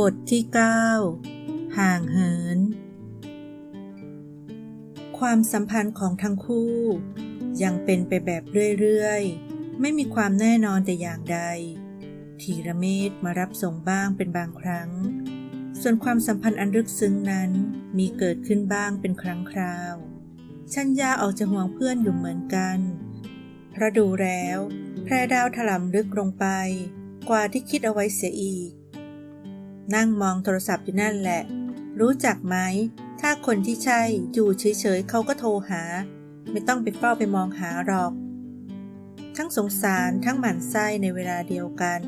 บทที่ 9 ห่างเหิน ความสัมพันธ์ของทั้งคู่ ยังเป็นไปแบบเรื่อยๆ ไม่มีความแน่นอนแต่อย่างใดทีระเมศมารับส่งบ้างเป็นบางครั้ง ส่วนความสัมพันธ์อันลึกซึ้งนั้นมีเกิดขึ้นบ้างเป็นครั้งคราว ชัญญาออกจะห่วงเพื่อนอยู่เหมือนกัน เพราะดูแล้ว แพรดาวถล่มลึกลงไป กว่าที่คิดเอาไว้เสียอีก นั่งมองโทรศัพท์อยู่นั่นแหละ รู้จักไหม ถ้าคนที่ใช่อยู่เฉยๆเขาก็โทรหา ไม่ต้องไปเฝ้าไปมองหาหรอก ทั้งสงสารทั้งหมั่นไส้ในเวลาเดียวกัน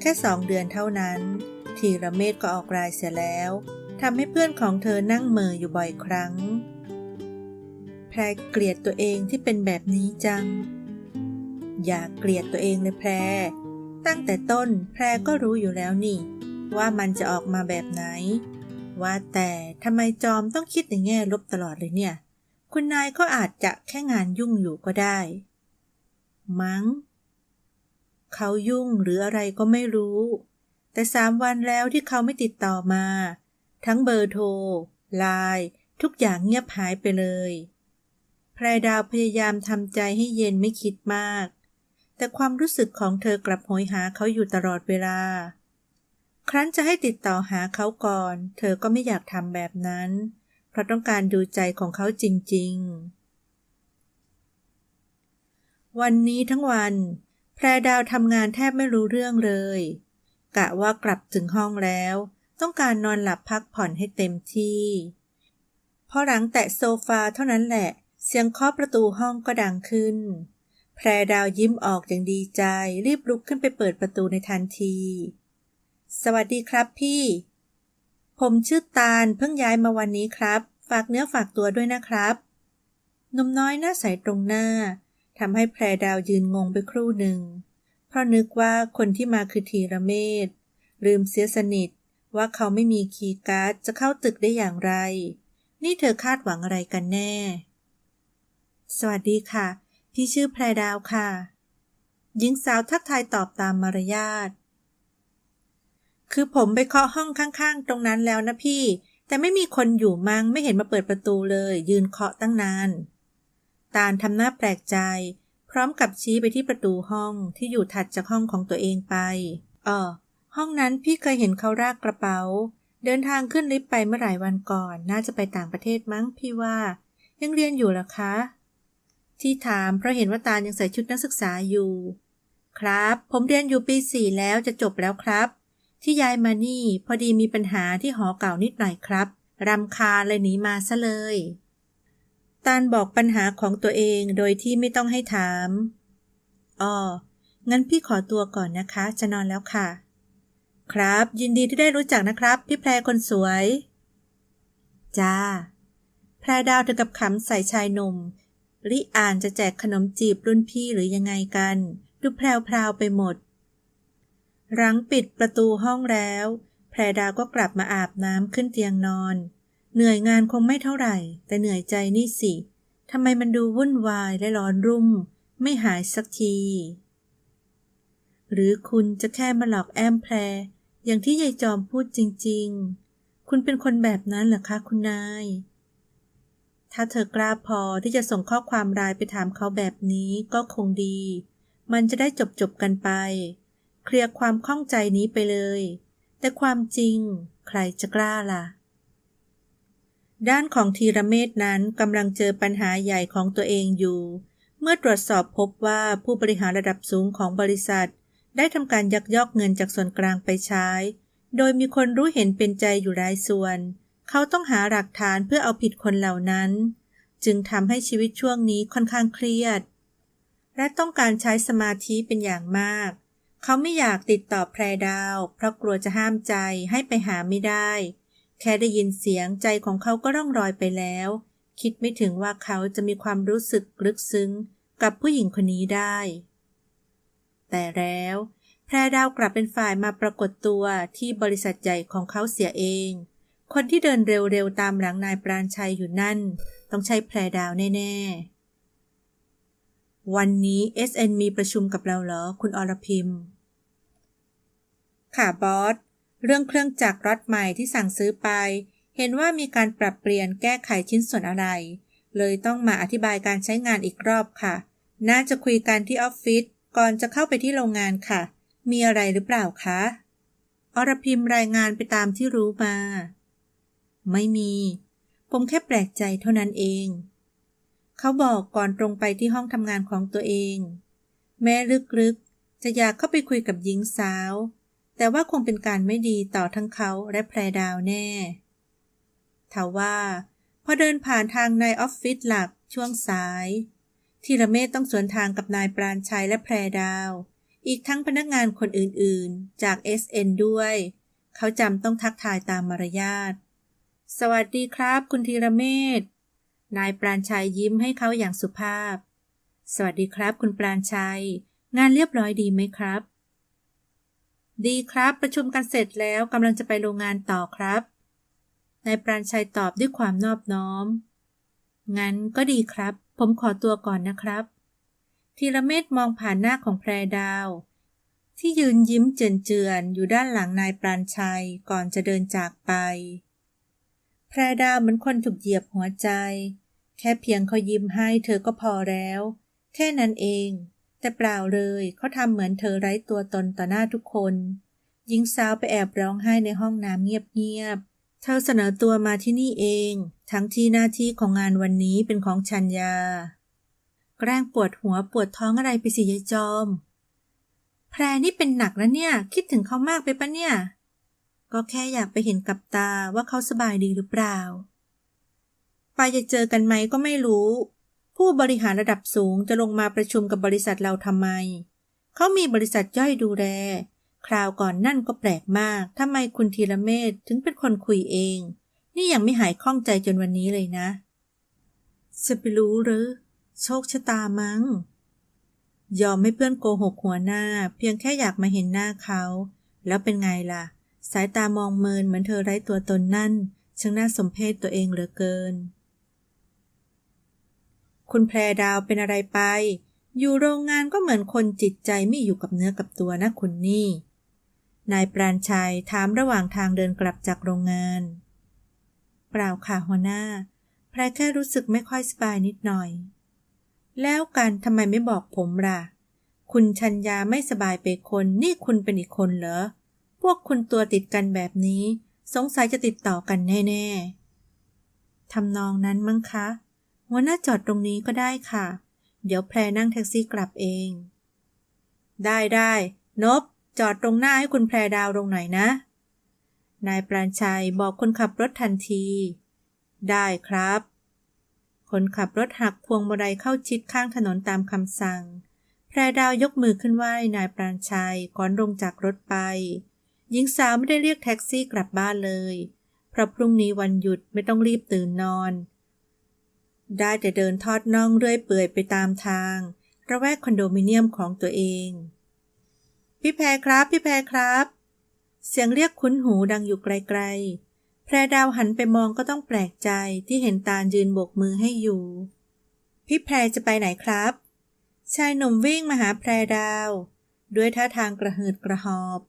แค่สองเดือนเท่านั้น ทีระเมศก็ออกรายเสียแล้วทำให้เพื่อนของเธอนั่งเมออยู่บ่อยครั้งแพรเกลียดตัวเองที่เป็นแบบนี้จัง อย่าเกลียดตัวเองเลยแพร ตั้งแต่ต้นแพรก็รู้อยู่แล้วนี่ ว่ามันจะออกมาแบบไหน ว่าแต่ทำไมจอมต้องคิดในแง่ลบตลอดเลยเนี่ย คุณนายก็อาจจะแค่งานยุ่งอยู่ก็ได้ มั้ง เขายุ่งหรืออะไรก็ไม่รู้ แต่สามวันแล้วที่เขาไม่ติดต่อมา ทั้งเบอร์โทรไลน์ทุกอย่างเงียบหายไปเลย แพรดาวพยายามทำใจให้เย็นไม่คิดมาก แต่ความรู้สึกของเธอกลับโหยหาเขาอยู่ตลอดเวลา ครั้นจะให้ติดต่อหาเขาก่อน เธอก็ไม่อยากทำแบบนั้น เพราะต้องการดูใจของเขาจริง ๆ วันนี้ทั้งวัน แพรดาวทำงานแทบไม่รู้เรื่องเลย กะว่ากลับถึงห้องแล้ว ต้องการนอนหลับพักผ่อนให้เต็มที่พอหลังแตะโซฟาเท่านั้นแหละ เสียงเคาะประตูห้องก็ดังขึ้น แพรดาวยิ้มออกอย่างดีใจ รีบลุกขึ้นไปเปิดประตูในทันที สวัสดีครับพี่ ผมชื่อตาลเพิ่งย้ายมาวันนี้ครับ ฝากเนื้อฝากตัวด้วยนะครับหนุ่มน้อยหน้าใสตรงหน้าทำให้แพรดาวยืนงงไปครู่หนึ่ง เพราะนึกว่าคนที่มาคือธีระเมศลืมเสียสนิทว่าเขาไม่มีคีย์การ์ดจะเข้าตึกได้อย่างไร นี่เธอคาดหวังอะไรกันแน่ สวัสดีค่ะ พี่ชื่อแพรดาวค่ะ หญิงสาวทักทายตอบตามมารยาท คือผมไปเคาะห้องข้างๆ ตรงนั้นแล้วนะพี่ แต่ไม่มีคนอยู่มั้งไม่เห็นมาเปิดประตูเลย ยืนเคาะตั้งนาน ตาลทำหน้าแปลกใจ พร้อมกับชี้ไปที่ประตูห้องที่อยู่ถัดจากห้องของตัวเองไปอ๋อห้องนั้นพี่เคยเห็นเขารากกระเป๋า เดินทางขึ้นลิฟต์ไปเมื่อหลายวันก่อน น่าจะไปต่างประเทศมั้งพี่ว่า ยังเรียนอยู่หรอคะ ที่ถามเพราะเห็นว่าตาลยังใส่ชุดนักศึกษาอยู่ ครับ ผมเรียนอยู่ปีสี่แล้วจะจบแล้วครับ ที่ย้ายมานี่ พอดีมีปัญหาที่หอเก่านิดหน่อยครับรำคาญเลยหนีมาซะเลยตาลบอกปัญหาของตัวเองโดยที่ไม่ต้องให้ถาม อ๋อ งั้นพี่ขอตัวก่อนนะคะ จะนอนแล้วค่ะ ครับ ยินดีที่ได้รู้จักนะครับ พี่แพรคนสวย จ้า แพรดาวถึงกับขำใส่ชายหนุ่มริอ่านจะแจกขนมจีบรุ่นพี่หรือยังไงกัน ดูแพรวๆไปหมด หลังปิดประตูห้องแล้ว แพรดาวก็กลับมาอาบน้ำขึ้นเตียงนอน เหนื่อยงานคงไม่เท่าไหร่ แต่เหนื่อยใจนี่สิทำไมมันดูวุ่นวายและร้อนรุ่ม ไม่หายสักที หรือคุณจะแค่มาหลอกแอมแพร อย่างที่ยายจอมพูดจริง ๆ คุณเป็นคนแบบนั้นเหรอคะคุณนาย ถ้าเธอกล้าพอที่จะส่งข้อความรายไปถามเขาแบบนี้ก็คงดี มันจะได้จบจบกันไป เคลียร์ความข้องใจนี้ไปเลย แต่ความจริงใครจะกล้าล่ะ ด้านของธีรเมศนั้นกำลังเจอปัญหาใหญ่ของตัวเองอยู่ เมื่อตรวจสอบพบว่าผู้บริหารระดับสูงของบริษัท ได้ทำการยักยอกเงินจากส่วนกลางไปใช้ โดยมีคนรู้เห็นเป็นใจอยู่รายส่วน เขาต้องหาหลักฐานเพื่อเอาผิดคนเหล่านั้น จึงทำให้ชีวิตช่วงนี้ค่อนข้างเครียด และต้องการใช้สมาธิเป็นอย่างมาก เขาไม่อยากติดต่อแพรดาว เพราะกลัวจะห้ามใจให้ไปหาไม่ได้ แค่ได้ยินเสียงใจของเขาก็ร่องรอยไปแล้ว คิดไม่ถึงว่าเขาจะมีความรู้สึกลึกซึ้ง กับผู้หญิงคนนี้ได้ แต่แล้วแพรดาวกลับเป็นฝ่ายมาปรากฏตัวที่บริษัทใหญ่ของเขาเสียเอง คนที่เดินเร็วๆตามหลังนายปราณชัยอยู่นั่น ต้องใช่แพรดาวแน่ ๆ วันนี้ SN มีประชุมกับเราเหรอ คุณอรพิมค่ะบอส เรื่องเครื่องจักรรถใหม่ที่สั่งซื้อไป เห็นว่ามีการปรับเปลี่ยนแก้ไขชิ้นส่วนอะไร เลยต้องมาอธิบายการใช้งานอีกรอบค่ะ น่าจะคุยกันที่ออฟฟิศก่อนจะเข้าไปที่โรงงานค่ะ มีอะไรหรือเปล่าคะ อรพิมรายงานไปตามที่รู้มา ไม่มี ผมแค่แปลกใจเท่านั้นเอง เขาบอกก่อนตรงไปที่ห้องทำงานของตัวเอง แม้ลึกๆ จะอยากเข้าไปคุยกับหญิงสาว แต่ว่าคงเป็นการไม่ดีต่อทั้งเขาและแพรดาวแน่ทว่าพอเดินผ่านทางในออฟฟิศหลักช่วงสายทีระเมศต้องสวนทางกับนายปราณชัยและแพรดาว อีกทั้งพนักงานคนอื่นๆ จาก SN ด้วย เขาจำต้องทักทายตามมารยาท สวัสดีครับ คุณธีระเมศ นายปราณชัยยิ้มให้เขาอย่างสุภาพ สวัสดีครับ คุณปราณชัย งานเรียบร้อยดีไหมครับ ดีครับ ประชุมกันเสร็จแล้วกำลังจะไปโรงงานต่อครับ นายปราณชัยตอบด้วยความนอบน้อม งั้นก็ดีครับ ผมขอตัวก่อนนะครับ ทีละเมตมองผ่านหน้าของแพรดาว ที่ยืนยิ้มเจือนๆอยู่ด้านหลังนายปราณชัยก่อนจะเดินจากไป รดาวเหมือนคนถูกเหยียบหัวใจ แค่เพียงเขายิ้มให้เธอก็พอแล้ว แค่นั้นเอง แต่เปล่าเลยเขาทำเหมือนเธอไร้ตัวตนต่อหน้าทุกคนหญิงสาวไปแอบร้องไห้ในห้องน้ำเงียบๆเธอเสนอตัวมาที่นี่เอง ทั้งที่หน้าที่ของงานวันนี้เป็นของชัญญา แกล้งปวดหัวปวดท้องอะไรไปสิยายจอม แพรนี่เป็นหนักแล้วเนี่ย คิดถึงเขามากไปปะเนี่ย ก็แค่อยากไปเห็นกับตาว่าเขาสบายดีหรือเปล่า ไปจะเจอกันไหมก็ไม่รู้ ผู้บริหารระดับสูงจะลงมาประชุมกับบริษัทเราทำไม เขามีบริษัทย่อยดูแล คราวก่อนนั่นก็แปลกมากทำไมคุณธีรเมธถึงเป็นคนคุยเอง นี่ยังไม่หายคล่องใจจนวันนี้เลยนะ จะไปรู้หรือ โชคชะตามัง้ง ยอมให้เพื่อนโกหกหัวหน้า เพียงแค่อยากมาเห็นหน้าเขา แล้วเป็นไงล่ะ สายตามองเมินเหมือนเธอไร้ตัวตนนั่นช่างน่าสมเพชตัวเองเหลือเกิน คุณแพรดาวเป็นอะไรไป อยู่โรงงานก็เหมือนคนจิตใจไม่อยู่กับเนื้อกับตัวนะคุณนี่ นายปราณชัยถามระหว่างทางเดินกลับจากโรงงาน เปล่าค่ะหัวหน้า แพรแค่รู้สึกไม่ค่อยสบายนิดหน่อย แล้วกันทำไมไม่บอกผมล่ะ คุณชัญญาไม่สบายไปคนนี่คุณเป็นอีกคนเหรอ วกคุณตัวติดกันแบบนี้ สงสัยจะติดต่อกันแน่ๆทำนองนั้นมั้งคะหัวหน้าจอดตรงนี้ก็ได้ค่ะ เดี๋ยวแพรนั่งแท็กซี่กลับเอง ได้ได้นบ จอดตรงหน้าให้คุณแพรดาวลงหน่อยนะ นายปราณชัยบอกคนขับรถทันที ได้ครับ คนขับรถหักพวงมาลัยเข้าชิดข้างถนนตามคำสั่ง แพรดาวยกมือขึ้นไหว้นายปราณชัยก่อนลงจากรถไป หญิงสาวไม่ได้เรียกแท็กซี่กลับบ้านเลย เพราะพรุ่งนี้วันหยุดไม่ต้องรีบตื่นนอน ได้แต่เดินทอดน่องเรื่อยเปื่อยไปตามทาง ระแวกคอนโดมิเนียมของตัวเอง พี่แพรครับ พี่แพรครับ เสียงเรียกคุ้นหูดังอยู่ไกลๆ แพรดาวหันไปมองก็ต้องแปลกใจที่เห็นตาลยืนโบกมือให้อยู่ พี่แพรจะไปไหนครับชายหนุ่มวิ่งมาหาแพรดาว ด้วยท่าทางกระหืดกระหอบ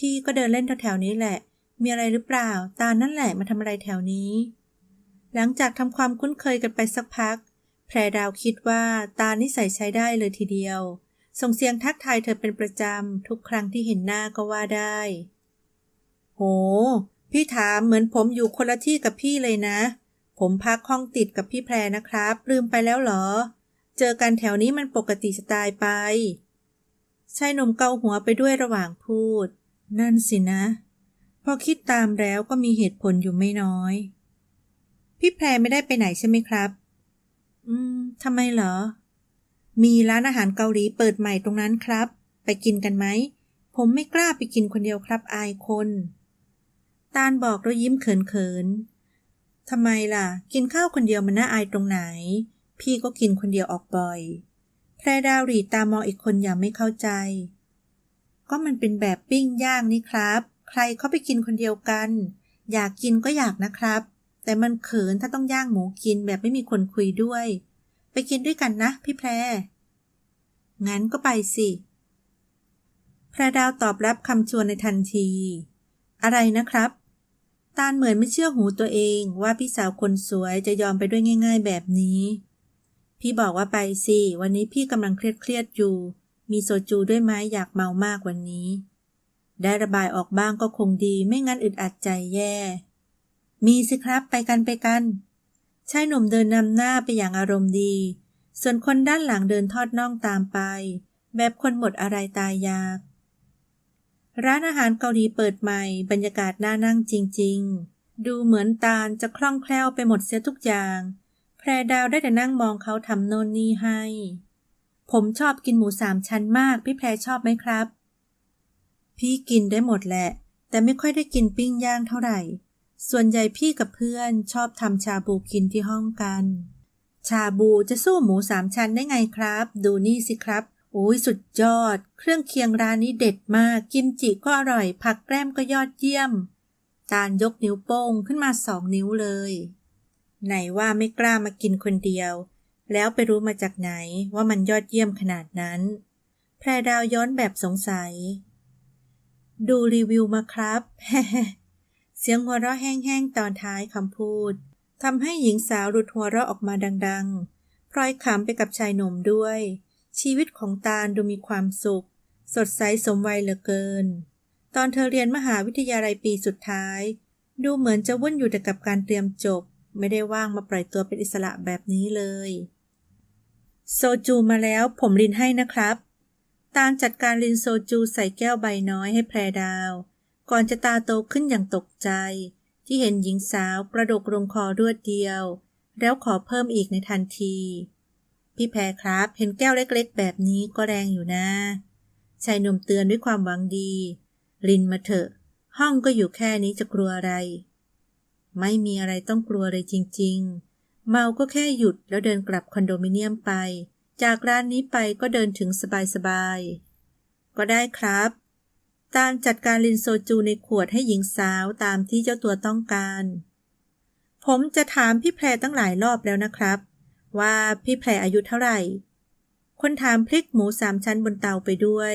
พี่ก็เดินเล่นแถวๆนี้แหละ มีอะไรหรือเปล่า ตานั่นแหละมาทำอะไรแถวนี้ หลังจากทำความคุ้นเคยกันไปสักพัก แพรดาวคิดว่าตานิสัยใช้ได้เลยทีเดียว ส่งเสียงทักทายเธอเป็นประจำ ทุกครั้งที่เห็นหน้าก็ว่าได้ โห พี่ถามเหมือนผมอยู่คนละที่กับพี่เลยนะ ผมพักห้องติดกับพี่แพรนะครับ ลืมไปแล้วเหรอ เจอกันแถวนี้มันปกติสไตล์ไปชายหนุ่มเกาหัวไปด้วยระหว่างพูด นั่นสินะ พอคิดตามแล้วก็มีเหตุผลอยู่ไม่น้อย พี่แพรไม่ได้ไปไหนใช่ไหมครับ อืมทำไมเหรอ มีร้านอาหารเกาหลีเปิดใหม่ตรงนั้นครับ ไปกินกันไหม ผมไม่กล้าไปกินคนเดียวครับอายคน ตาลบอกแล้วยิ้มเขินๆทำไมล่ะ กินข้าวคนเดียวมันน่าอายตรงไหน พี่ก็กินคนเดียวออกบ่อย แพรดาวรีตามองอีกคนอย่างไม่เข้าใจ ก็มันเป็นแบบปิ้งย่างนี่ครับ ใครเขาไปกินคนเดียวกัน อยากกินก็อยากนะครับ แต่มันเขินถ้าต้องย่างหมูกินแบบไม่มีคนคุยด้วย ไปกินด้วยกันนะ พี่แพร งั้นก็ไปสิแพรดาวตอบรับคำชวนในทันที อะไรนะครับ ตาลเหมือนไม่เชื่อหูตัวเองว่าพี่สาวคนสวยจะยอมไปด้วยง่าย ๆ แบบนี้ พี่บอกว่าไปสิ วันนี้พี่กำลังเครียดๆอยู่ มีโซจูด้วยไหมอยากเมามากวันนี้ ได้ระบายออกบ้างก็คงดี ไม่งั้นอึดอัดใจแย่ มีสิครับไปกันไปกันชายหนุ่มเดินนำหน้าไปอย่างอารมณ์ดี ส่วนคนด้านหลังเดินทอดน่องตามไป แบบคนหมดอะไรตายอยาก ร้านอาหารเกาหลีเปิดใหม่ บรรยากาศน่านั่งจริง ๆ ดูเหมือนตาลจะคล่องแคล่วไปหมดเสียทุกอย่าง แพรดาวได้แต่นั่งมองเขาทำโน่นนี่ให้ ผมชอบกินหมูสามชั้นมาก พี่แพรชอบไหมครับ พี่กินได้หมดแหละ แต่ไม่ค่อยได้กินปิ้งย่างเท่าไหร่ ส่วนใหญ่พี่กับเพื่อนชอบทำชาบูกินที่ห้องกัน ชาบูจะสู้หมูสามชั้นได้ไงครับ ดูนี่สิครับโอ้ยสุดยอด เครื่องเคียงร้านนี้เด็ดมาก กิมจิก็อร่อย ผักแกล้มก็ยอดเยี่ยม ตาลยกนิ้วโป้งขึ้นมาสองนิ้วเลย ไหนว่าไม่กล้ามากินคนเดียว แล้วไปรู้มาจากไหนว่ามันยอดเยี่ยมขนาดนั้น แพรดาวย้อนแบบสงสัย ดูรีวิวมาครับ เสียงหัวเราะแห้งๆ ตอนท้ายคำพูดทำให้หญิงสาวหลุดหัวเราะออกมาดังๆ พลอยขำไปกับชายหนุ่มด้วย ชีวิตของตาลดูมีความสุข สดใสสมวัยเหลือเกิน ตอนเธอเรียนมหาวิทยาลัยปีสุดท้าย ดูเหมือนจะวุ่นอยู่แต่กับการเตรียมจบ ไม่ได้ว่างมาปล่อยตัวเป็นอิสระแบบนี้เลย โซจูมาแล้วผมรินให้นะครับ ตาลจัดการรินโซจูใส่แก้วใบน้อยให้แพรดาว ก่อนจะตาโตขึ้นอย่างตกใจ ที่เห็นหญิงสาวกระดกลงคอรวดเดียว แล้วขอเพิ่มอีกในทันที พี่แพรครับ เห็นแก้วเล็กๆ แบบนี้ก็แรงอยู่นะชายหนุ่มเตือนด้วยความหวังดีลินมาเถอะ ห้องก็อยู่แค่นี้จะกลัวอะไร ไม่มีอะไรต้องกลัวเลยจริง ๆ เมาก็แค่หยุดแล้วเดินกลับคอนโดมิเนียมไป จากร้านนี้ไปก็เดินถึงสบายๆ ก็ได้ครับ ตามจัดการลินโซจูในขวดให้หญิงสาวตามที่เจ้าตัวต้องการ ผมจะถามพี่แพรตั้งหลายรอบแล้วนะครับ ว่าพี่แพรอายุเท่าไหร่ คนถามพลิกหมูสามชั้นบนเตาไปด้วย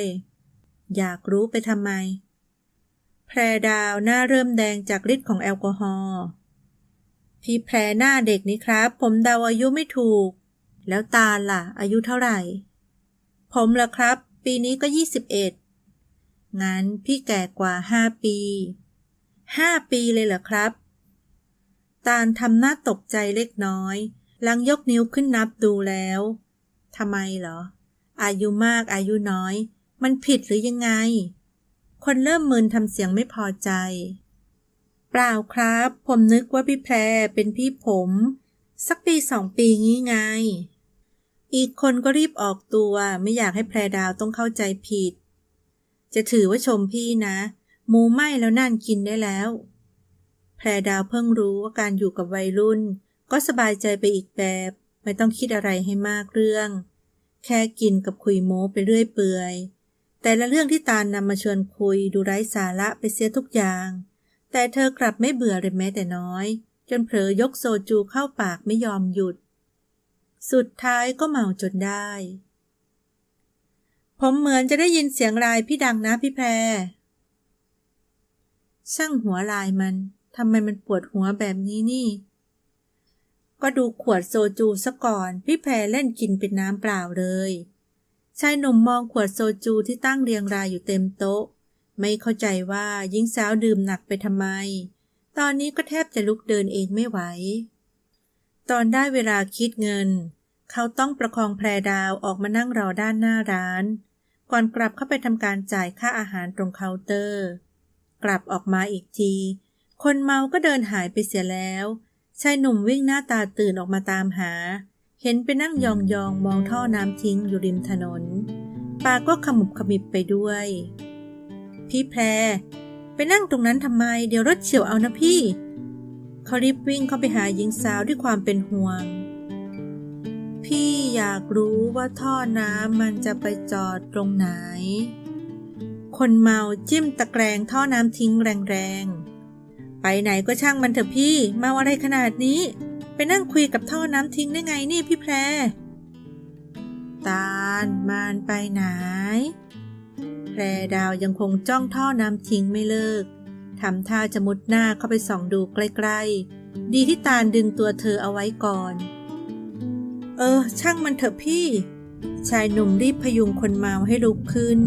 อยากรู้ไปทำไม แพรดาวหน้าเริ่มแดงจากฤทธิ์ของแอลกอฮอล์ พี่แพรหน้าเด็กนี่ครับ ผมเดาอายุไม่ถูก แล้วตาลล่ะ อายุเท่าไหร่ ผมล่ะครับ ปีนี้ก็ยี่สิบเอ็ดงั้นพี่แก่กว่าห้าปีห้าปีเลยเหรอครับ ตาลทำหน้าตกใจเล็กน้อยหลังยกนิ้วขึ้นนับดูแล้วทำไมเหรอ อายุมากอายุน้อย มันผิดหรือยังไง คนเริ่มมึนทำเสียงไม่พอใจ เปล่าครับ ผมนึกว่าพี่แพรเป็นพี่ผม สักปีสองปีงี้ไง อีกคนก็รีบออกตัวไม่อยากให้แพรดาวต้องเข้าใจผิด จะถือว่าชมพี่นะหมูไหม้แล้วนั่นกินได้แล้ว แพรดาวเพิ่งรู้ว่าการอยู่กับวัยรุ่น ก็สบายใจไปอีกแบบ ไม่ต้องคิดอะไรให้มากเรื่อง แค่กินกับคุยโม้ไปเรื่อยเปื่อย แต่ละเรื่องที่ตาลนำมาชวนคุยดูไร้สาระไปเสียทุกอย่าง แต่เธอกลับไม่เบื่อเลยแม้แต่น้อย จนเผลอยกโซจูเข้าปากไม่ยอมหยุด สุดท้ายก็เมาจนได้ ผมเหมือนจะได้ยินเสียงลายพี่ดังนะพี่แพร ช่างหัวลายมันทำไมมันปวดหัวแบบนี้นี่ ก็ดูขวดโซจูซะก่อน พี่แพรเล่นกินเป็นน้ำเปล่าเลยชายหนุ่มมองขวดโซจูที่ตั้งเรียงรายอยู่เต็มโต๊ะ ไม่เข้าใจว่าหญิงสาวดื่มหนักไปทำไม ตอนนี้ก็แทบจะลุกเดินเองไม่ไหว ตอนได้เวลาคิดเงิน เขาต้องประคองแพรดาวออกมานั่งรอด้านหน้าร้าน ก่อนกลับเข้าไปทำการจ่ายค่าอาหารตรงเคาน์เตอร์ กลับออกมาอีกที คนเมาก็เดินหายไปเสียแล้วชายหนุ่มวิ่งหน้าตาตื่นออกมาตามหา เห็นไปนั่งยองๆมองท่อน้ำทิ้งอยู่ริมถนน ปากก็ขมุบขมิบไปด้วย พี่แพร ไปนั่งตรงนั้นทำไม เดี๋ยวรถเฉียวเอานะพี่ เขารีบวิ่งเข้าไปหาหญิงสาวด้วยความเป็นห่วง พี่อยากรู้ว่าท่อน้ำมันจะไปจอดตรงไหน คนเมาจิ้มตะแกรงท่อน้ำทิ้งแรงๆ ไปไหนก็ช่างมันเถอะพี่ เมาอะไรขนาดนี้ ไปนั่งคุยกับท่อน้ำทิ้งได้ไงนี่พี่แพร ตาลมันไปไหน แพรดาวยังคงจ้องท่อน้ำทิ้งไม่เลิก ทำท่าจะมุดหน้าเข้าไปส่องดูใกล้ๆ ดีที่ตาลดึงตัวเธอเอาไว้ก่อน เออ ช่างมันเถอะพี่ ชายหนุ่มรีบพยุงคนเมาให้ลุกขึ้น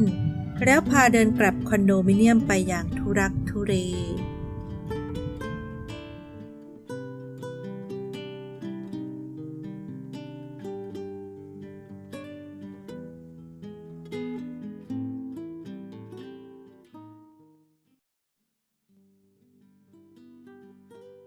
แล้วพาเดินกลับคอนโดมิเนียมไปอย่างทุรักทุเร